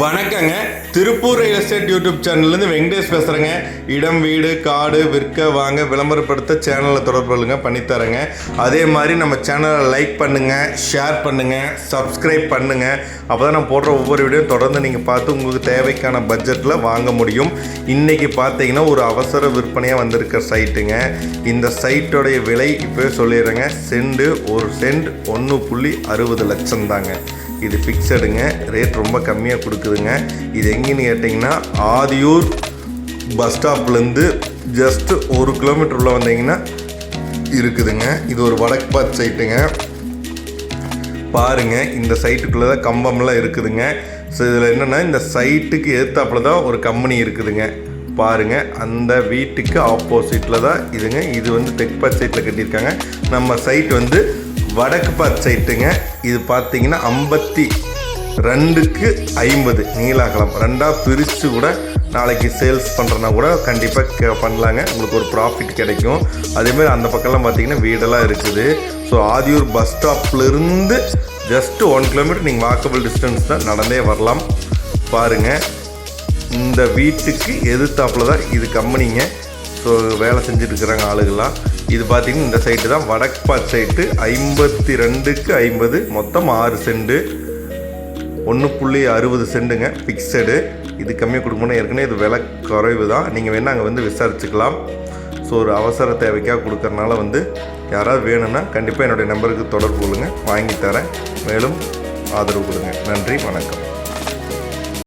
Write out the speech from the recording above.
வணக்கங்க. Tiruppur real estate YouTube சேனல்லேருந்து வெங்கடேஷ் பேசுகிறேங்க இடம் வீடு காடு விற்க வாங்க விளம்பரப்படுத்த சேனலை தொடர்பு கொள்ளுங்க பண்ணித்தரேங்க. அதே மாதிரி நம்ம சேனலை லைக் பண்ணுங்கள் ஷேர் பண்ணுங்கள் சப்ஸ்கிரைப் பண்ணுங்கள் அப்போ தான் நான் போடுற ஒவ்வொரு வீடியோ தொடர்ந்து நீங்கள் பார்த்து உங்களுக்கு தேவைக்கான பட்ஜெட்டில் வாங்க முடியும். இன்றைக்கி பார்த்தீங்கன்னா ஒரு அவசர விற்பனையாக வந்திருக்க சைட்டுங்க இந்த சைட்டோடைய விலை இப்போவே சொல்லிடுறேங்க. செண்டு ஒரு சென்ட் ஒன்று புள்ளி அறுபது லட்சம் தாங்க இது ஃபிக்ஸடுங்க ரேட் ரொம்ப கம்மியாக கொடுக்குதுங்க. இது எங்கேன்னு கேட்டிங்கன்னா ஆதியூர் பஸ் ஸ்டாப்லேருந்து ஜஸ்ட் ஒரு கிலோமீட்டர் உள்ள வந்தீங்கன்னா இருக்குதுங்க. இது ஒரு வடக்கு பாத் சைட்டுங்க பாருங்கள் இந்த சைட்டுக்குள்ளே தான் கம்பம்லாம் இருக்குதுங்க. ஸோ இதில் என்னென்னா இந்த சைட்டுக்கு ஏற்றாப்புல தான் ஒரு கம்பெனி இருக்குதுங்க. பாருங்க அந்த வீட்டுக்கு ஆப்போசிட்டில் தான் இதுங்க. இது வந்து தெற்கு பாத் சைட்டில் கட்டியிருக்காங்க. நம்ம சைட் வந்து வடக்கு பார்த்து சைட்டுங்க இது பார்த்தீங்கன்னா ஐம்பத்தி ரெண்டுக்கு ஐம்பது. நீலாகலம். ரெண்டாக பிரித்து கூட நாளைக்கு சேல்ஸ் பண்ணுறனா கூட கண்டிப்பாக பண்ணலாங்க. உங்களுக்கு ஒரு ப்ராஃபிட் கிடைக்கும். அதேமாதிரி அந்த பக்கம்லாம் பார்த்தீங்கன்னா வீடெல்லாம் இருக்குது. ஸோ ஆதியூர் பஸ் ஸ்டாப்லேருந்து ஜஸ்ட் ஒன் கிலோமீட்டர் நீங்கள் வாக்கபிள் டிஸ்டன்ஸ் தான் நடந்தே வரலாம். பாருங்கள் இந்த வீட்டுக்கு எதிர்த்தாப்புல தான் இது கம்பெனிங்க ஸோ வேலை செஞ்சுட்டு இருக்கிறாங்க ஆளுகள்லாம். இது பார்த்தீங்கன்னா இந்த சைட்டு தான். வடக்பாட் சைட்டு ஐம்பத்தி ரெண்டுக்கு ஐம்பது. மொத்தம் ஆறு செண்டு. ஒன்று புள்ளி அறுபது செண்டுங்க. ஃபிக்ஸடு இது கம்மியாக கொடுக்கணும்னா ஏற்கனவே இது விலை குறைவு தான். நீங்கள் வேணால் அங்கே வந்து விசாரிச்சுக்கலாம். ஸோ ஒரு அவசர தேவைக்காக கொடுக்கறனால வந்து யாராவது வேணும்னா கண்டிப்பாக என்னுடைய நம்பருக்கு தொடர்பு கொள்ளுங்கள் வாங்கி தரேன். மேலும் ஆதரவு கொடுங்க. நன்றி. வணக்கம்.